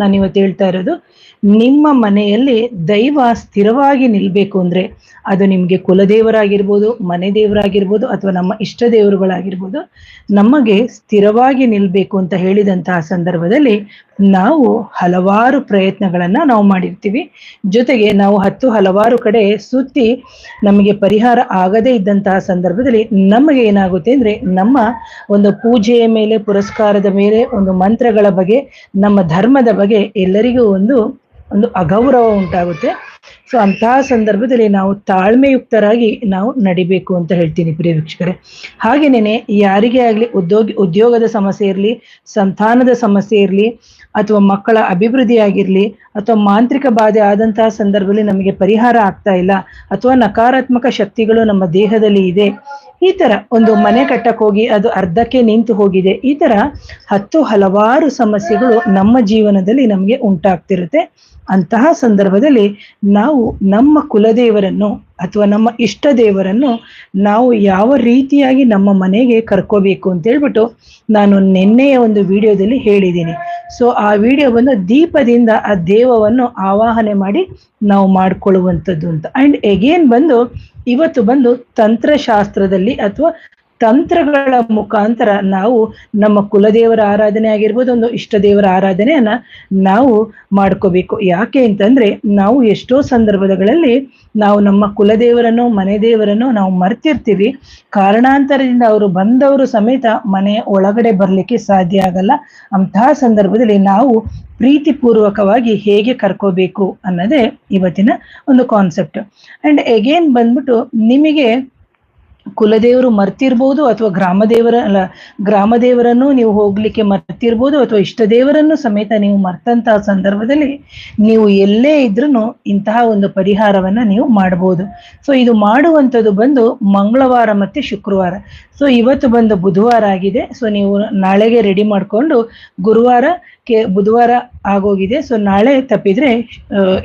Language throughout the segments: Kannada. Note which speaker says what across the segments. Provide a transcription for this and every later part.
Speaker 1: ನಾನು ಇವತ್ತು ಹೇಳ್ತಾ ಇರೋದು, ನಿಮ್ಮ ಮನೆಯಲ್ಲಿ ದೈವ ಸ್ಥಿರವಾಗಿ ನಿಲ್ಬೇಕು ಅಂದ್ರೆ ಅದು ನಿಮ್ಗೆ ಕುಲದೇವರಾಗಿರ್ಬೋದು, ಮನೆ ದೇವರಾಗಿರ್ಬೋದು ಅಥವಾ ನಮ್ಮ ಇಷ್ಟ ದೇವರುಗಳಾಗಿರ್ಬೋದು, ನಮಗೆ ಸ್ಥಿರವಾಗಿ ನಿಲ್ಬೇಕು ಅಂತ ಹೇಳಿದಂತಹ ಸಂದರ್ಭದಲ್ಲಿ ನಾವು ಹಲವಾರು ಪ್ರಯತ್ನಗಳನ್ನ ನಾವು ಮಾಡಿರ್ತೀವಿ. ಜೊತೆಗೆ ನಾವು ಹತ್ತು ಹಲವಾರು ಕಡೆ ಸುತ್ತಿ ನಮಗೆ ಪರಿಹಾರ ಆಗದೇ ಇದ್ದಂತಹ ಸಂದರ್ಭದಲ್ಲಿ ನಮಗೆ ಏನಾಗುತ್ತೆ ಅಂದ್ರೆ ನಮ್ಮ ಒಂದು ಪೂಜೆಯ ಮೇಲೆ, ಪುರಸ್ಕಾರದ ಮೇಲೆ, ಒಂದು ಮಂತ್ರಗಳ ಬಗ್ಗೆ ನಮ್ಮ ಧರ್ಮದ ಬಗ್ಗೆ ಎಲ್ಲರಿಗೂ ಒಂದು ಒಂದು ಅಗೌರವ ಉಂಟಾಗುತ್ತೆ. ಸೊ ಅಂತಹ ಸಂದರ್ಭದಲ್ಲಿ ನಾವು ತಾಳ್ಮೆಯುಕ್ತರಾಗಿ ನಾವು ನಡಿಬೇಕು ಅಂತ ಹೇಳ್ತೀನಿ ಪ್ರಿಯ ವೀಕ್ಷಕರೇ. ಹಾಗೇನೇನೆ, ಯಾರಿಗೇ ಆಗ್ಲಿ ಉದ್ಯೋಗ, ಉದ್ಯೋಗದ ಸಮಸ್ಯೆ ಇರಲಿ, ಸಂತಾನದ ಸಮಸ್ಯೆ ಇರಲಿ, ಅಥವಾ ಮಕ್ಕಳ ಅಭಿವೃದ್ಧಿ ಆಗಿರ್ಲಿ, ಅಥವಾ ಮಾಂತ್ರಿಕ ಬಾಧೆ ಆದಂತಹ ಸಂದರ್ಭದಲ್ಲಿ ನಮಗೆ ಪರಿಹಾರ ಆಗ್ತಾ ಇಲ್ಲ, ಅಥವಾ ನಕಾರಾತ್ಮಕ ಶಕ್ತಿಗಳು ನಮ್ಮ ದೇಹದಲ್ಲಿ ಇದೆ, ಈ ತರ ಒಂದು ಮನೆ ಕಟ್ಟಕ್ಕೆ ಹೋಗಿ ಅದು ಅರ್ಧಕ್ಕೆ ನಿಂತು ಹೋಗಿದೆ, ಈ ತರ ಹತ್ತು ಹಲವಾರು ಸಮಸ್ಯೆಗಳು ನಮ್ಮ ಜೀವನದಲ್ಲಿ ನಮಗೆ ಉಂಟಾಗ್ತಿರುತ್ತೆ. ಅಂತಹ ಸಂದರ್ಭದಲ್ಲಿ ನಾವು ನಮ್ಮ ಕುಲದೇವರನ್ನು ಅಥವಾ ನಮ್ಮ ಇಷ್ಟ ದೇವರನ್ನು ನಾವು ಯಾವ ರೀತಿಯಾಗಿ ನಮ್ಮ ಮನೆಗೆ ಕರ್ಕೋಬೇಕು ಅಂತ ಹೇಳ್ಬಿಟ್ಟು ನಾನು ನಿನ್ನೆಯ ಒಂದು ವಿಡಿಯೋದಲ್ಲಿ ಹೇಳಿದ್ದೀನಿ. ಸೊ ಆ ವಿಡಿಯೋವನ್ನು ದೀಪದಿಂದ ಆ ದೇವವನ್ನು ಆವಾಹನೆ ಮಾಡಿ ನಾವು ಮಾಡ್ಕೊಳ್ಳುವಂಥದ್ದು ಅಂತ. ಅಂಡ್ ಎಗೇನ್ ಬಂದು, ಇವತ್ತು ಬಂದು ತಂತ್ರಶಾಸ್ತ್ರದಲ್ಲಿ ಅಥವಾ ತಂತ್ರಗಳ ಮುಖಾಂತರ ನಾವು ನಮ್ಮ ಕುಲದೇವರ ಆರಾಧನೆ ಆಗಿರ್ಬೋದು, ಒಂದು ಇಷ್ಟ ದೇವರ ಆರಾಧನೆಯನ್ನ ನಾವು ಮಾಡ್ಕೋಬೇಕು. ಯಾಕೆ ಅಂತಂದ್ರೆ, ನಾವು ಎಷ್ಟೋ ಸಂದರ್ಭಗಳಲ್ಲಿ ನಾವು ನಮ್ಮ ಕುಲದೇವರನ್ನು ಮನೆ ದೇವರನ್ನು ನಾವು ಮರ್ತಿರ್ತೀವಿ. ಕಾರಣಾಂತರದಿಂದ ಅವರು ಬಂದವರು ಸಮೇತ ಮನೆಯ ಒಳಗಡೆ ಬರ್ಲಿಕ್ಕೆ ಸಾಧ್ಯ ಆಗಲ್ಲ. ಅಂತಹ ಸಂದರ್ಭದಲ್ಲಿ ನಾವು ಪ್ರೀತಿಪೂರ್ವಕವಾಗಿ ಹೇಗೆ ಕರ್ಕೋಬೇಕು ಅನ್ನೋದೇ ಇವತ್ತಿನ ಒಂದು ಕಾನ್ಸೆಪ್ಟ್ ಅಂಡ್ ಎಗೇನ್ ಬಂದ್ಬಿಟ್ಟು ನಿಮಗೆ ಕುಲದೇವರು ಮರ್ತಿರ್ಬೋದು ಅಥವಾ ಗ್ರಾಮದೇವರ, ಅಲ್ಲ, ಗ್ರಾಮದೇವರನ್ನು ನೀವು ಹೋಗ್ಲಿಕ್ಕೆ ಮರ್ತಿರ್ಬೋದು ಅಥವಾ ಇಷ್ಟ ದೇವರನ್ನು ಸಮೇತ ನೀವು ಮರ್ತಂತಹ ಸಂದರ್ಭದಲ್ಲಿ ನೀವು ಎಲ್ಲೇ ಇದ್ರೂ ಇಂತಹ ಒಂದು ಪರಿಹಾರವನ್ನ ನೀವು ಮಾಡಬಹುದು ಸೊ ಇದು ಮಾಡುವಂಥದ್ದು ಬಂದು ಮಂಗಳವಾರ ಮತ್ತೆ ಶುಕ್ರವಾರ. ಸೊ ಇವತ್ತು ಬಂದು ಬುಧವಾರ ಆಗಿದೆ. ಸೊ ನೀವು ನಾಳೆಗೆ ರೆಡಿ ಮಾಡಿಕೊಂಡು ಗುರುವಾರ ಕೆ, ಬುಧವಾರ ಆಗೋಗಿದೆ. ಸೊ ನಾಳೆ ತಪ್ಪಿದ್ರೆ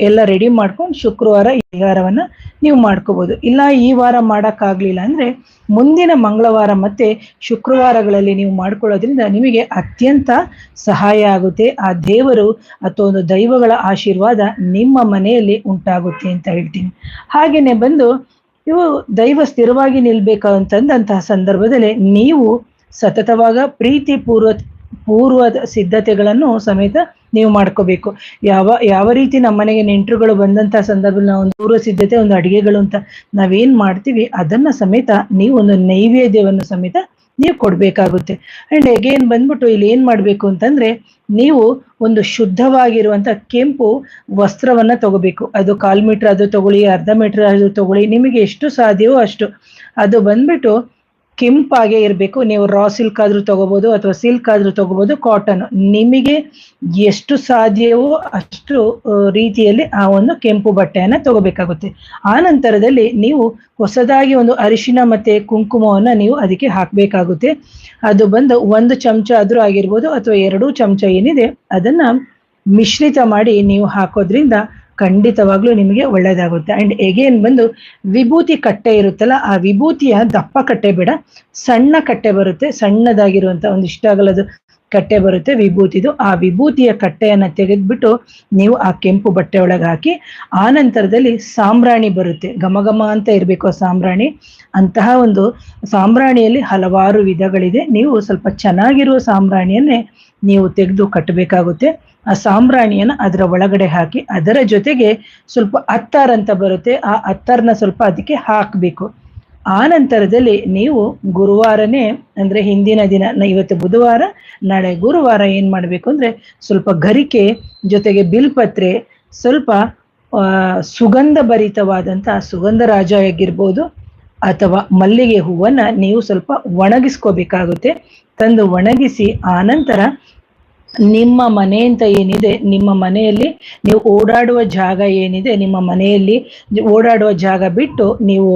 Speaker 1: ಎಲ್ಲ ರೆಡಿ ಮಾಡ್ಕೊಂಡು ಶುಕ್ರವಾರ ಪರಿಹಾರವನ್ನ ನೀವು ಮಾಡ್ಕೋಬಹುದು ಇಲ್ಲ, ಈ ವಾರ ಮಾಡೋಕ್ಕಾಗ್ಲಿಲ್ಲ ಅಂದ್ರೆ ಮುಂದಿನ ಮಂಗಳವಾರ ಮತ್ತೆ ಶುಕ್ರವಾರಗಳಲ್ಲಿ ನೀವು ಮಾಡ್ಕೊಳ್ಳೋದ್ರಿಂದ ನಿಮಗೆ ಅತ್ಯಂತ ಸಹಾಯ ಆಗುತ್ತೆ. ಆ ದೇವರು ಅಥವಾ ಒಂದು ದೈವಗಳ ಆಶೀರ್ವಾದ ನಿಮ್ಮ ಮನೆಯಲ್ಲಿ ಉಂಟಾಗುತ್ತೆ ಅಂತ ಹೇಳ್ತೀನಿ. ಹಾಗೇನೆ ಬಂದು ಇವು ದೈವ ಸ್ಥಿರವಾಗಿ ನಿಲ್ಬೇಕಂತಂದಂತಹ ಸಂದರ್ಭದಲ್ಲಿ ನೀವು ಸತತವಾಗ ಪ್ರೀತಿ ಪೂರ್ವ ಪೂರ್ವದ ಸಿದ್ಧತೆಗಳನ್ನು ಸಮೇತ ನೀವು ಮಾಡ್ಕೋಬೇಕು. ಯಾವ ಯಾವ ರೀತಿ ನಮ್ಮ ಮನೆಗೆ ನೆಂಟರುಗಳು ಬಂದಂತ ಸಂದರ್ಭದಲ್ಲಿ ನಾವು ಒಂದು ಪೂರ್ವ ಸಿದ್ಧತೆ, ಒಂದು ಅಡಿಗೆಗಳು ಅಂತ ನಾವೇನ್ ಮಾಡ್ತೀವಿ, ಅದನ್ನ ಸಮೇತ ನೀವು ಒಂದು ನೈವೇದ್ಯವನ್ನು ಸಮೇತ ನೀವು ಕೊಡ್ಬೇಕಾಗುತ್ತೆ. ಅಂಡ್ ಎಗೇನ್ ಬಂದ್ಬಿಟ್ಟು ಇಲ್ಲಿ ಏನ್ ಮಾಡ್ಬೇಕು ಅಂತಂದ್ರೆ, ನೀವು ಒಂದು ಶುದ್ಧವಾಗಿರುವಂತ ಕೆಂಪು ವಸ್ತ್ರವನ್ನ ತಗೋಬೇಕು. ಅದು ಕಾಲ್ ಮೀಟರ್ ಅದು ತಗೊಳ್ಳಿ, ಅರ್ಧ ಮೀಟರ್ ಅದು ತಗೊಳ್ಳಿ, ನಿಮಗೆ ಎಷ್ಟು ಸಾಧ್ಯವೋ ಅಷ್ಟು. ಅದು ಬಂದ್ಬಿಟ್ಟು ಕೆಂಪಾಗೆ ಇರಬೇಕು. ನೀವು ರಾ ಸಿಲ್ಕ್ ಆದ್ರೂ ತಗೋಬಹುದು ಅಥವಾ ಸಿಲ್ಕ್ ಆದ್ರೂ ತಗೋಬಹುದು ಕಾಟನ್ ನಿಮಗೆ ಎಷ್ಟು ಸಾಧ್ಯವೋ ಅಷ್ಟು ರೀತಿಯಲ್ಲಿ ಆ ಒಂದು ಕೆಂಪು ಬಟ್ಟೆಯನ್ನ ತಗೋಬೇಕಾಗುತ್ತೆ. ಆ ನಂತರದಲ್ಲಿ ನೀವು ಹೊಸದಾಗಿ ಒಂದು ಅರಿಶಿನ ಮತ್ತೆ ಕುಂಕುಮವನ್ನ ನೀವು ಅದಕ್ಕೆ ಹಾಕ್ಬೇಕಾಗುತ್ತೆ. ಅದು ಬಂದು ಒಂದು ಚಮಚ ಆದ್ರೂ ಆಗಿರ್ಬೋದು ಅಥವಾ ಎರಡು ಚಮಚ ಏನಿದೆ, ಅದನ್ನ ಮಿಶ್ರಿತ ಮಾಡಿ ನೀವು ಹಾಕೋದ್ರಿಂದ ಖಂಡಿತವಾಗ್ಲೂ ನಿಮಗೆ ಒಳ್ಳೇದಾಗುತ್ತೆ. ಅಂಡ್ ಎಗೇನ್ ಬಂದು ವಿಭೂತಿ ಕಟ್ಟೆ ಇರುತ್ತಲ್ಲ, ಆ ವಿಭೂತಿಯ ದಪ್ಪ ಕಟ್ಟೆ ಬೇಡ, ಸಣ್ಣ ಕಟ್ಟೆ ಬರುತ್ತೆ. ಸಣ್ಣದಾಗಿರುವಂತ ಒಂದು ಇಷ್ಟ ಆಗಲದು ಕಟ್ಟೆ ಬರುತ್ತೆ, ವಿಭೂತಿದು. ಆ ವಿಭೂತಿಯ ಕಟ್ಟೆಯನ್ನ ತೆಗೆದ್ಬಿಟ್ಟು ನೀವು ಆ ಕೆಂಪು ಬಟ್ಟೆ ಒಳಗೆ ಹಾಕಿ ಆ ನಂತರದಲ್ಲಿ ಸಾಂಬ್ರಾಣಿ ಬರುತ್ತೆ. ಘಮ ಘಮ ಅಂತ ಇರಬೇಕು ಆ ಸಾಂಬ್ರಾಣಿ. ಅಂತಹ ಒಂದು ಸಾಂಬ್ರಾಣಿಯಲ್ಲಿ ಹಲವಾರು ವಿಧಗಳಿದೆ. ನೀವು ಸ್ವಲ್ಪ ಚೆನ್ನಾಗಿರುವ ಸಾಂಬ್ರಾಣಿಯನ್ನೇ ನೀವು ತೆಗೆದು ಕಟ್ಟಬೇಕಾಗುತ್ತೆ. ಆ ಸಾಂಬ್ರಾಣಿಯನ್ನ ಅದರ ಒಳಗಡೆ ಹಾಕಿ, ಅದರ ಜೊತೆಗೆ ಸ್ವಲ್ಪ ಅತ್ತಾರ್ ಅಂತ ಬರುತ್ತೆ. ಆ ಅತ್ತಾರ್ನ ಸ್ವಲ್ಪ ಅದಕ್ಕೆ ಹಾಕಬೇಕು. ಆ ನಂತರದಲ್ಲಿ ನೀವು ಗುರುವಾರನೇ ಅಂದ್ರೆ ಹಿಂದಿನ ದಿನ ಇವತ್ತು ಬುಧವಾರ, ನಾಳೆ ಗುರುವಾರ ಏನ್ ಮಾಡ್ಬೇಕು ಅಂದ್ರೆ ಸ್ವಲ್ಪ ಗರಿಕೆ ಜೊತೆಗೆ ಬಿಲ್ಪತ್ರೆ, ಸ್ವಲ್ಪ ಸುಗಂಧ ಭರಿತವಾದಂತ ಸುಗಂಧರಾಜ ಆಗಿರ್ಬೋದು ಅಥವಾ ಮಲ್ಲಿಗೆ ಹೂವನ್ನ ನೀವು ಸ್ವಲ್ಪ ಒಣಗಿಸ್ಕೋಬೇಕಾಗುತ್ತೆ. ತಂದು ಒಣಗಿಸಿ ಆನಂತರ ನಿಮ್ಮ ಮನೆ ಅಂತ ಏನಿದೆ, ನಿಮ್ಮ ಮನೆಯಲ್ಲಿ ನೀವು ಓಡಾಡುವ ಜಾಗ ಏನಿದೆ, ನಿಮ್ಮ ಮನೆಯಲ್ಲಿ ಓಡಾಡುವ ಜಾಗ ಬಿಟ್ಟು ನೀವು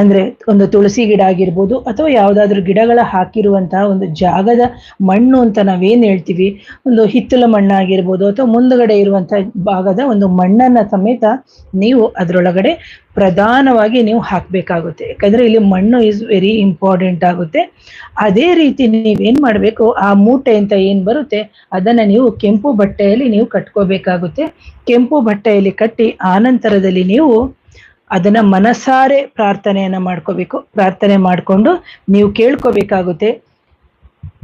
Speaker 1: ಅಂದ್ರೆ ಒಂದು ತುಳಸಿ ಗಿಡ ಆಗಿರ್ಬೋದು ಅಥವಾ ಯಾವ್ದಾದ್ರು ಗಿಡಗಳ ಹಾಕಿರುವಂತಹ ಒಂದು ಜಾಗದ ಮಣ್ಣು ಅಂತ ನಾವೇನ್ ಹೇಳ್ತೀವಿ? ಒಂದು ಹಿತ್ತಲ ಮಣ್ಣಾಗಿರ್ಬೋದು ಅಥವಾ ಮುಂದಗಡೆ ಇರುವಂತಹ ಭಾಗದ ಒಂದು ಮಣ್ಣನ್ನ ಸಮೇತ ನೀವು ಅದರೊಳಗಡೆ ಪ್ರಧಾನವಾಗಿ ನೀವು ಹಾಕ್ಬೇಕಾಗುತ್ತೆ. ಯಾಕಂದ್ರೆ ಇಲ್ಲಿ ಮಣ್ಣು ಇಸ್ ವೆರಿ ಇಂಪಾರ್ಟೆಂಟ್ ಆಗುತ್ತೆ. ಅದೇ ರೀತಿ ನೀವೇನ್ ಮಾಡ್ಬೇಕು? ಆ ಮೂಟೆ ಅಂತ ಏನ್ ಬರುತ್ತೆ? ಅದನ್ನ ನೀವು ಕೆಂಪು ಬಟ್ಟೆಯಲ್ಲಿ ನೀವು ಕಟ್ಕೋಬೇಕಾಗುತ್ತೆ. ಕೆಂಪು ಬಟ್ಟೆಯಲ್ಲಿ ಕಟ್ಟಿ ಆನಂತರದಲ್ಲಿ ನೀವು ಅದನ್ನ ಮನಸಾರೆ ಪ್ರಾರ್ಥನೆಯನ್ನ ಮಾಡ್ಕೋಬೇಕು. ಪ್ರಾರ್ಥನೆ ಮಾಡ್ಕೊಂಡು ನೀವು ಕೇಳ್ಕೋಬೇಕಾಗುತ್ತೆ.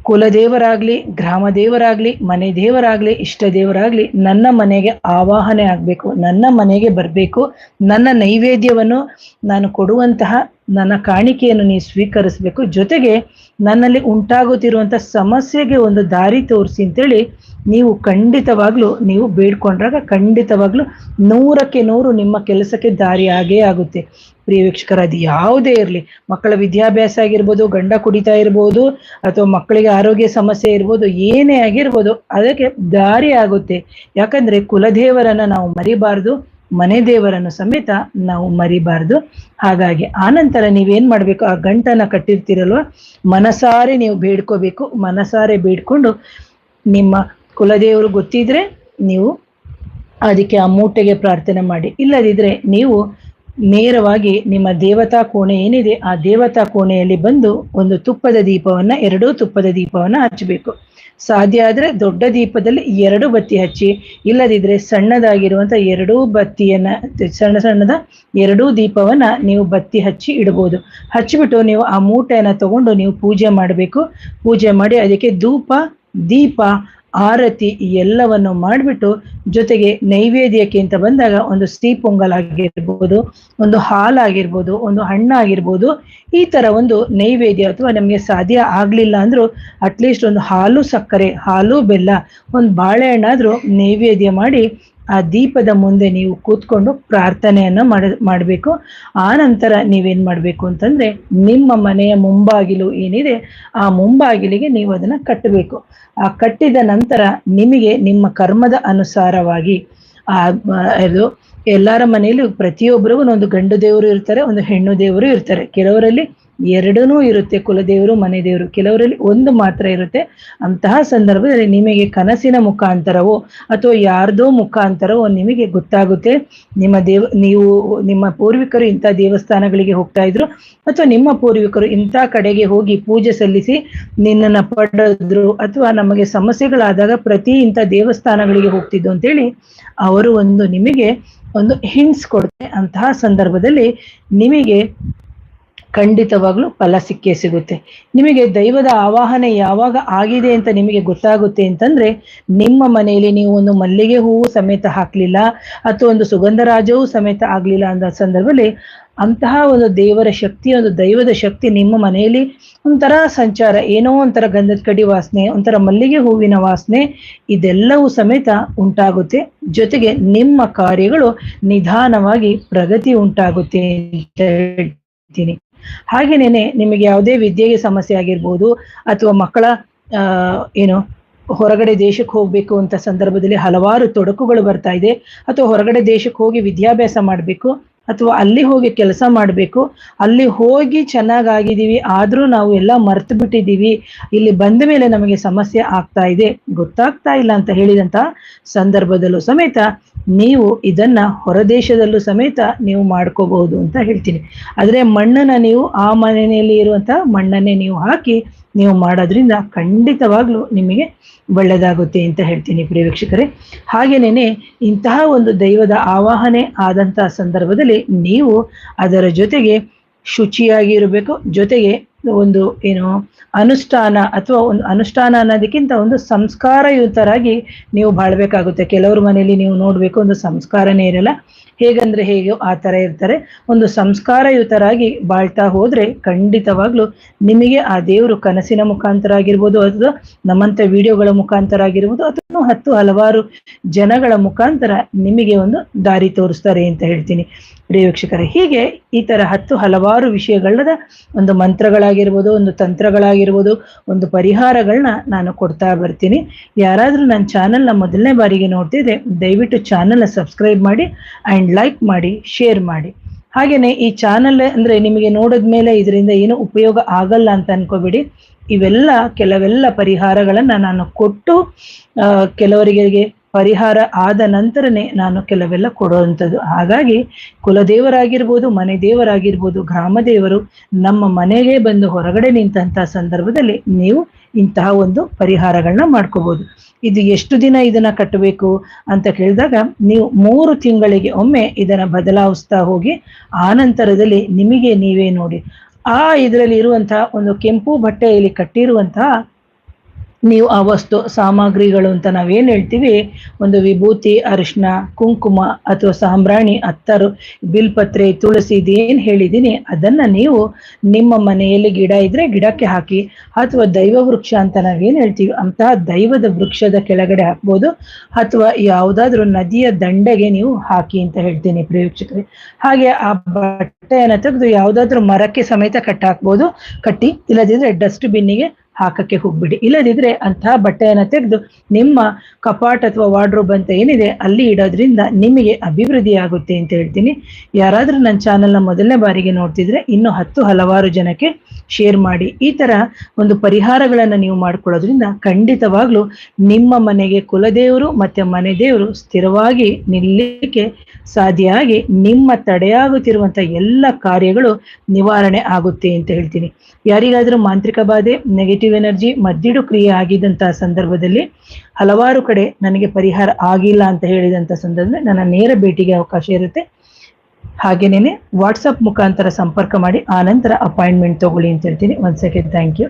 Speaker 1: ಕುಲದೇವರಾಗ್ಲಿ ಗ್ರಾಮ ದೇವರಾಗ್ಲಿ ಮನೆ ದೇವರಾಗ್ಲಿ, ಇಷ್ಟ ದೇವರಾಗ್ಲಿ ನನ್ನ ಮನೆಗೆ ಆವಾಹನೆ ಆಗ್ಬೇಕು. ನನ್ನ ಮನೆಗೆ ಬರಬೇಕು. ನನ್ನ ನೈವೇದ್ಯವನ್ನು ನಾನು ಕೊಡುವಂತಹ ನನ್ನ ಕಾಣಿಕೆಯನ್ನು ನೀವು ಸ್ವೀಕರಿಸಬೇಕು. ಜೊತೆಗೆ ನನ್ನಲ್ಲಿ ಉಂಟಾಗುತ್ತಿರುವಂಥ ಸಮಸ್ಯೆಗೆ ಒಂದು ದಾರಿ ತೋರಿಸಿ ಅಂತೇಳಿ ನೀವು ಖಂಡಿತವಾಗ್ಲೂ, ನೀವು ಬೇಡ್ಕೊಂಡ್ರಾಗ ಖಂಡಿತವಾಗ್ಲೂ ನೂರಕ್ಕೆ ನೂರು ನಿಮ್ಮ ಕೆಲಸಕ್ಕೆ ದಾರಿ ಆಗೇ ಆಗುತ್ತೆ. ಪ್ರಿಯ ವೀಕ್ಷಕರ, ಅದು ಯಾವುದೇ ಇರಲಿ. ಮಕ್ಕಳ ವಿದ್ಯಾಭ್ಯಾಸ ಆಗಿರ್ಬೋದು, ಗಂಡ ಕುಡಿತಾ ಇರ್ಬೋದು, ಅಥವಾ ಮಕ್ಕಳಿಗೆ ಆರೋಗ್ಯ ಸಮಸ್ಯೆ ಇರ್ಬೋದು, ಏನೇ ಆಗಿರ್ಬೋದು, ಅದಕ್ಕೆ ದಾರಿ ಆಗುತ್ತೆ. ಯಾಕಂದ್ರೆ ಕುಲದೇವರನ್ನ ನಾವು ಮರಿಬಾರ್ದು. ಮನೆ ದೇವರನ್ನು ಸಮೇತ ನಾವು ಮರಿಬಾರ್ದು. ಹಾಗಾಗಿ ಆನಂತರ ನೀವೇನ್ ಮಾಡ್ಬೇಕು? ಆ ಗಂಟನ್ನ ಕಟ್ಟಿರ್ತೀರಲ್ವ? ಮನಸಾರೆ ನೀವು ಬೇಡ್ಕೋಬೇಕು. ಮನಸಾರೆ ಬೇಡ್ಕೊಂಡು ನಿಮ್ಮ ಕುಲದೇವರು ಗೊತ್ತಿದ್ರೆ ನೀವು ಅದಕ್ಕೆ ಆ ಮೂಟೆಗೆ ಪ್ರಾರ್ಥನೆ ಮಾಡಿ. ಇಲ್ಲದಿದ್ರೆ ನೀವು ನೇರವಾಗಿ ನಿಮ್ಮ ದೇವತಾ ಕೋಣೆ ಏನಿದೆ, ಆ ದೇವತಾ ಕೋಣೆಯಲ್ಲಿ ಬಂದು ಒಂದು ತುಪ್ಪದ ದೀಪವನ್ನ, ಎರಡೂ ತುಪ್ಪದ ದೀಪವನ್ನ ಹಚ್ಚಬೇಕು. ಸಾಧ್ಯ ಆದ್ರೆ ದೊಡ್ಡ ದೀಪದಲ್ಲಿ ಎರಡು ಬತ್ತಿ ಹಚ್ಚಿ. ಇಲ್ಲದಿದ್ರೆ ಸಣ್ಣದಾಗಿರುವಂತ ಎರಡೂ ಬತ್ತಿಯನ್ನ, ಸಣ್ಣ ಸಣ್ಣದ ಎರಡೂ ದೀಪವನ್ನ ನೀವು ಬತ್ತಿ ಹಚ್ಚಿ ಇಡಬಹುದು ಹಚ್ಚಿಬಿಟ್ಟು ನೀವು ಆ ಮೂಟೆಯನ್ನ ತಗೊಂಡು ನೀವು ಪೂಜೆ ಮಾಡಬೇಕು. ಪೂಜೆ ಮಾಡಿ ಅದಕ್ಕೆ ಧೂಪ, ದೀಪ ಆರತಿ ಎಲ್ಲವನ್ನು ಮಾಡಿಬಿಟ್ಟು ಜೊತೆಗೆ ನೈವೇದ್ಯಕ್ಕೆ ಅಂತ ಬಂದಾಗ ಒಂದು ಸ್ತ್ರೀ ಪೊಂಗಲ್ ಆಗಿರ್ಬೋದು, ಒಂದು ಹಾಲಾಗಿರ್ಬೋದು ಒಂದು ಹಣ್ಣಾಗಿರ್ಬೋದು ಈ ತರ ಒಂದು ನೈವೇದ್ಯ ಅಥವಾ ನಮಗೆ ಸಾಧ್ಯ ಆಗಲಿಲ್ಲ ಅಂದರೂ ಅಟ್ಲೀಸ್ಟ್ ಒಂದು ಹಾಲು ಸಕ್ಕರೆ, ಹಾಲು, ಬೆಲ್ಲ, ಒಂದು ಬಾಳೆಹಣ್ಣಾದರೂ ನೈವೇದ್ಯ ಮಾಡಿ ಆ ದೀಪದ ಮುಂದೆ ನೀವು ಕೂತ್ಕೊಂಡು ಪ್ರಾರ್ಥನೆಯನ್ನ ಮಾಡ, ಮಾಡಬೇಕು. ಆ ನಂತರ ನೀವೇನ್ ಮಾಡ್ಬೇಕು ಅಂತಂದ್ರೆ ನಿಮ್ಮ ಮನೆಯ ಮುಂಬಾಗಿಲು ಏನಿದೆ ಆ ಮುಂಬಾಗಿಲಿಗೆ ನೀವು ಅದನ್ನ ಕಟ್ಟಬೇಕು. ಆ ಕಟ್ಟಿದ ನಂತರ ನಿಮಗೆ ನಿಮ್ಮ ಕರ್ಮದ ಅನುಸಾರವಾಗಿ ಆ ಇದು ಎಲ್ಲರ ಮನೆಯಲ್ಲೂ ಪ್ರತಿಯೊಬ್ಬರಿಗೂ ಒಂದು ಗಂಡು ದೇವರು ಇರ್ತಾರೆ, ಒಂದು ಹೆಣ್ಣು ದೇವರು ಇರ್ತಾರೆ. ಕೆಲವರಲ್ಲಿ ಎರಡೂ ಇರುತ್ತೆ ಕುಲದೇವರು ಮನೆ ದೇವರು ಕೆಲವರಲ್ಲಿ ಒಂದು ಮಾತ್ರ ಇರುತ್ತೆ. ಅಂತಹ ಸಂದರ್ಭದಲ್ಲಿ ನಿಮಗೆ ಕನಸಿನ ಮುಖಾಂತರವೋ ಅಥವಾ ಯಾರ್ದೋ ಮುಖಾಂತರವೋ ನಿಮಗೆ ಗೊತ್ತಾಗುತ್ತೆ. ನಿಮ್ಮ ದೇವ, ನೀವು, ನಿಮ್ಮ ಪೂರ್ವಿಕರು ಇಂಥ ದೇವಸ್ಥಾನಗಳಿಗೆ ಹೋಗ್ತಾ ಇದ್ರು ಅಥವಾ ನಿಮ್ಮ ಪೂರ್ವಿಕರು ಇಂಥ ಕಡೆಗೆ ಹೋಗಿ ಪೂಜೆ ಸಲ್ಲಿಸಿ ನಿನ್ನನ್ನ ಪಡೆದ್ರು ಅಥವಾ ನಮಗೆ ಸಮಸ್ಯೆಗಳಾದಾಗ ಪ್ರತಿ ಇಂಥ ದೇವಸ್ಥಾನಗಳಿಗೆ ಹೋಗ್ತಿದ್ದು ಅಂತೇಳಿ ಅವರು ಒಂದು ನಿಮಗೆ ಒಂದು ಹಿಂಟ್ಸ್ ಕೊಡುತ್ತೆ. ಅಂತಹ ಸಂದರ್ಭದಲ್ಲಿ ನಿಮಗೆ ಖಂಡಿತವಾಗ್ಲೂ ಫಲ ಸಿಕ್ಕೇ ಸಿಗುತ್ತೆ. ನಿಮಗೆ ದೈವದ ಆವಾಹನೆ ಯಾವಾಗ ಆಗಿದೆ ಅಂತ ನಿಮಗೆ ಗೊತ್ತಾಗುತ್ತೆ ಅಂತಂದ್ರೆ, ನಿಮ್ಮ ಮನೆಯಲ್ಲಿ ನೀವು ಒಂದು ಮಲ್ಲಿಗೆ ಹೂವು ಸಮೇತ ಹಾಕ್ಲಿಲ್ಲ, ಅಥವಾ ಒಂದು ಸುಗಂಧರಾಜವೂ ಸಮೇತ ಆಗ್ಲಿಲ್ಲ ಅಂದ ಸಂದರ್ಭದಲ್ಲಿ, ಅಂತಹ ಒಂದು ದೇವರ ಶಕ್ತಿ, ಒಂದು ದೈವದ ಶಕ್ತಿ ನಿಮ್ಮ ಮನೆಯಲ್ಲಿ ಒಂಥರ ಸಂಚಾರ, ಏನೋ ಒಂಥರ ಗಂಧದ ಕಡಿ ವಾಸನೆ, ಒಂಥರ ಮಲ್ಲಿಗೆ ಹೂವಿನ ವಾಸನೆ, ಇದೆಲ್ಲವೂ ಸಮೇತ ಉಂಟಾಗುತ್ತೆ. ಜೊತೆಗೆ ನಿಮ್ಮ ಕಾರ್ಯಗಳು ನಿಧಾನವಾಗಿ ಪ್ರಗತಿ ಉಂಟಾಗುತ್ತೆ ಅಂತ ಹೇಳ್ತೀನಿ. ಹಾಗೇನೇನೆ ನಿಮಗೆ ಯಾವುದೇ ವಿದ್ಯೆಗೆ ಸಮಸ್ಯೆ ಆಗಿರ್ಬೋದು ಅಥವಾ ಮಕ್ಕಳ ಏನು, ಹೊರಗಡೆ ದೇಶಕ್ಕೆ ಹೋಗ್ಬೇಕು ಅಂತ ಸಂದರ್ಭದಲ್ಲಿ ಹಲವಾರು ತೊಡಕುಗಳು ಬರ್ತಾ ಇದೆ. ಅಥವಾ ಹೊರಗಡೆ ದೇಶಕ್ಕೆ ಹೋಗಿ ವಿದ್ಯಾಭ್ಯಾಸ ಮಾಡಬೇಕು, ಅಥವಾ ಅಲ್ಲಿ ಹೋಗಿ ಕೆಲಸ ಮಾಡಬೇಕು, ಅಲ್ಲಿ ಹೋಗಿ ಚೆನ್ನಾಗಾಗಿದ್ದೀವಿ, ಆದ್ರೂ ನಾವು ಎಲ್ಲ ಮರ್ತು ಬಿಟ್ಟಿದ್ದೀವಿ, ಇಲ್ಲಿ ಬಂದ ಮೇಲೆ ನಮಗೆ ಸಮಸ್ಯೆ ಆಗ್ತಾ ಇದೆ, ಗೊತ್ತಾಗ್ತಾ ಇಲ್ಲ ಅಂತ ಹೇಳಿದಂತ ಸಂದರ್ಭದಲ್ಲೂ ಸಮೇತ ನೀವು ಇದನ್ನ ಹೊರದೇಶದಲ್ಲೂ ಸಮೇತ ನೀವು ಮಾಡ್ಕೋಬಹುದು ಅಂತ ಹೇಳ್ತೀನಿ. ಆದ್ರೆ ಮಣ್ಣನ್ನ ನೀವು ಆ ಮನೆಯಲ್ಲಿ ಇರುವಂತ ಮಣ್ಣನ್ನೇ ನೀವು ಹಾಕಿ ನೀವು ಮಾಡೋದ್ರಿಂದ ಖಂಡಿತವಾಗ್ಲೂ ನಿಮಗೆ ಒಳ್ಳೆಯದಾಗುತ್ತೆ ಅಂತ ಹೇಳ್ತೀನಿ ಪ್ರಿಯ ವೀಕ್ಷಕರೇ. ಹಾಗೇನೇನೆ ಇಂತಹ ಒಂದು ದೈವದ ಆವಾಹನೆ ಆದಂತಹ ಸಂದರ್ಭದಲ್ಲಿ ನೀವು ಅದರ ಜೊತೆಗೆ ಶುಚಿಯಾಗಿ ಇರಬೇಕು, ಜೊತೆಗೆ ಒಂದು ಏನು ಅನುಷ್ಠಾನ ಅಥವಾ ಒಂದು ಅನುಷ್ಠಾನ ಅನ್ನೋದಕ್ಕಿಂತ ಒಂದು ಸಂಸ್ಕಾರಯುತರಾಗಿ ನೀವು ಬಾಳ್ಬೇಕಾಗುತ್ತೆ. ಕೆಲವ್ರ ಮನೆಯಲ್ಲಿ ನೀವು ನೋಡ್ಬೇಕು, ಒಂದು ಸಂಸ್ಕಾರನೇ ಇರಲ್ಲ. ಹೇಗಂದ್ರೆ ಹೇಗೆ ಆ ತರ ಇರ್ತಾರೆ. ಒಂದು ಸಂಸ್ಕಾರಯುತರಾಗಿ ಬಾಳ್ತಾ ಹೋದ್ರೆ ಖಂಡಿತವಾಗ್ಲೂ ನಿಮಗೆ ಆ ದೇವರು ಕನಸಿನ ಮುಖಾಂತರ ಆಗಿರ್ಬೋದು ಅಥವಾ ನಮ್ಮಂತ ವಿಡಿಯೋಗಳ ಮುಖಾಂತರ ಆಗಿರ್ಬೋದು ಅಥವಾ ಹತ್ತು ಹಲವಾರು ಜನಗಳ ಮುಖಾಂತರ ನಿಮಗೆ ಒಂದು ದಾರಿ ತೋರಿಸ್ತಾರೆ ಅಂತ ಹೇಳ್ತೀನಿ. ಪ್ರಿಯ ವೀಕ್ಷಕರೇ, ಹೀಗೆ ಈ ತರ ಹತ್ತು ಹಲವಾರು ವಿಷಯಗಳದ ಒಂದು ಮಂತ್ರಗಳಾಗಿರ್ಬೋದು ಒಂದು ತಂತ್ರಗಳಾಗಿರ್ಬೋದು, ಒಂದು ಪರಿಹಾರಗಳನ್ನ ನಾನು ಕೊಡ್ತಾ ಬರ್ತೀನಿ. ಯಾರಾದರೂ ನನ್ನ ಚಾನಲ್ನ ಮೊದಲನೇ ಬಾರಿಗೆ ನೋಡ್ತಿದ್ರೆ, ದಯವಿಟ್ಟು ಚಾನಲ್ನ ಸಬ್ಸ್ಕ್ರೈಬ್ ಮಾಡಿ ಅಂಡ್ ಲೈಕ್ ಮಾಡಿ ಶೇರ್ ಮಾಡಿ. ಹಾಗೇನೆ ಈ ಚಾನಲ್ ಅಂದ್ರೆ ನಿಮಗೆ ನೋಡಿದ ಮೇಲೆ ಇದರಿಂದ ಏನು ಉಪಯೋಗ ಆಗಲ್ಲ ಅಂತ ಅನ್ಕೋಬೇಡಿ. ಇವೆಲ್ಲ ಕೆಲವೆಲ್ಲ ಪರಿಹಾರಗಳನ್ನು ನಾನು ಕೊಟ್ಟು ಕೆಲವರಿಗೆ ಪರಿಹಾರ ಆದ ನಂತರನೇ ನಾನು ಕೆಲವೆಲ್ಲ ಕೊಡುವಂಥದ್ದು. ಹಾಗಾಗಿ ಕುಲದೇವರಾಗಿರ್ಬೋದು, ಮನೆ ದೇವರಾಗಿರ್ಬೋದು, ಗ್ರಾಮ ದೇವರು ನಮ್ಮ ಮನೆಗೆ ಬಂದು ಹೊರಗಡೆ ನಿಂತಹ ಸಂದರ್ಭದಲ್ಲಿ ನೀವು ಇಂತಹ ಒಂದು ಪರಿಹಾರಗಳನ್ನ ಮಾಡ್ಕೋಬಹುದು ಇದು ಎಷ್ಟು ದಿನ ಇದನ್ನ ಕಟ್ಟಬೇಕು ಅಂತ ಕೇಳಿದಾಗ ನೀವು ಮೂರು ತಿಂಗಳಿಗೆ ಒಮ್ಮೆ ಇದನ್ನ ಬದಲಾವಿಸ್ತಾ ಹೋಗಿ ಆ ನಂತರದಲ್ಲಿ ನಿಮಗೆ ನೀವೇ ನೋಡಿ. ಆ ಇದರಲ್ಲಿ ಇರುವಂತಹ ಒಂದು ಕೆಂಪು ಬಟ್ಟೆಯಲ್ಲಿ ಕಟ್ಟಿರುವಂತಹ ನೀವು ಆ ವಸ್ತು ಸಾಮಗ್ರಿಗಳು ಅಂತ ನಾವೇನ್ ಹೇಳ್ತೀವಿ? ಒಂದು ವಿಭೂತಿ ಅರಿಶಿನ ಕುಂಕುಮ ಅಥವಾ ಸಾಂಬ್ರಾಣಿ, ಅತ್ತರು, ಬಿಲ್ಪತ್ರೆ, ತುಳಸಿ ಇದೇನ್ ಹೇಳಿದೀನಿ, ಅದನ್ನ ನೀವು ನಿಮ್ಮ ಮನೆಯಲ್ಲಿ ಗಿಡ ಇದ್ರೆ ಗಿಡಕ್ಕೆ ಹಾಕಿ ಅಥವಾ ದೈವ ವೃಕ್ಷ ಅಂತ ನಾವೇನ್ ಹೇಳ್ತೀವಿ? ಅಂತಹ ದೈವದ ವೃಕ್ಷದ ಕೆಳಗಡೆ ಹಾಕ್ಬೋದು. ಅಥವಾ ಯಾವುದಾದ್ರೂ ನದಿಯ ದಂಡೆಗೆ ನೀವು ಹಾಕಿ ಅಂತ ಹೇಳ್ತೀನಿ ಪ್ರಯೋಕ್ಷಕರೇ ಹಾಗೆ ಆ ಬಟ್ಟೆಯನ್ನು ತೆಗೆದು ಯಾವುದಾದ್ರೂ ಮರಕ್ಕೆ ಸಮೇತ ಕಟ್ಟಾಕ್ಬೋದು. ಕಟ್ಟಿ, ಇಲ್ಲದಿದ್ರೆ ಡಸ್ಟ್ ಬಿನ್ನಿಗೆ ಹಾಕಕ್ಕೆ ಹೋಗ್ಬಿಡಿ. ಇಲ್ಲದಿದ್ರೆ ಅಂತಹ ಬಟ್ಟೆಯನ್ನ ತೆಗೆದು ನಿಮ್ಮ ಕಪಾಟ್ ಅಥವಾ ವಾರ್ಡ್ರೋಬ್ ಅಂತ ಏನಿದೆ ಅಲ್ಲಿ ಇಡೋದ್ರಿಂದ ನಿಮಗೆ ಅಭಿವೃದ್ಧಿ ಆಗುತ್ತೆ ಅಂತ ಹೇಳ್ತೀನಿ. ಯಾರಾದ್ರೂ ನನ್ನ ಚಾನೆಲ್ನ ಮೊದಲನೇ ಬಾರಿಗೆ ನೋಡ್ತಿದ್ರೆ ಇನ್ನು ಹತ್ತು ಹಲವಾರು ಜನಕ್ಕೆ ಶೇರ್ ಮಾಡಿ. ಈ ತರ ಒಂದು ಪರಿಹಾರಗಳನ್ನ ನೀವು ಮಾಡ್ಕೊಳ್ಳೋದ್ರಿಂದ ಖಂಡಿತವಾಗ್ಲೂ ನಿಮ್ಮ ಮನೆಗೆ ಕುಲದೇವರು ಮತ್ತೆ ಮನೆ ದೇವರು ಸ್ಥಿರವಾಗಿ ನಿಲ್ಲಕ್ಕೆ ಸಾಧ್ಯ ಆಗಿ ನಿಮ್ಮ ತಡೆಯಾಗುತ್ತಿರುವಂತ ಎಲ್ಲ ಕಾರ್ಯಗಳು ನಿವಾರಣೆ ಆಗುತ್ತೆ ಅಂತ ಹೇಳ್ತೀನಿ. ಯಾರಿಗಾದ್ರೂ ಮಾಂತ್ರಿಕ ಬಾಧೆ ನೆಗೆಟಿವ್ ಎನರ್ಜಿ ಮದ್ದಿಡು ಕ್ರಿಯೆ ಆಗಿದ್ದಂತಹ ಸಂದರ್ಭದಲ್ಲಿ ಹಲವಾರು ಕಡೆ ನನಗೆ ಪರಿಹಾರ ಆಗಿಲ್ಲ ಅಂತ ಹೇಳಿದಂತ ಸಂದರ್ಭದಲ್ಲಿ ನನ್ನ ನೇರ ಭೇಟಿಗೆ ಅವಕಾಶ ಇರುತ್ತೆ. ಹಾಗೇನೇನೆ ವಾಟ್ಸಪ್ ಮುಖಾಂತರ ಸಂಪರ್ಕ ಮಾಡಿ ಆನಂತರ ನಂತರ ಅಪಾಯಿಂಟ್ಮೆಂಟ್ ತಗೊಳ್ಳಿ ಅಂತ ಹೇಳ್ತೀನಿ. ಒಂದ್ ಸೆಕೆಂಡ್ ಥ್ಯಾಂಕ್ ಯು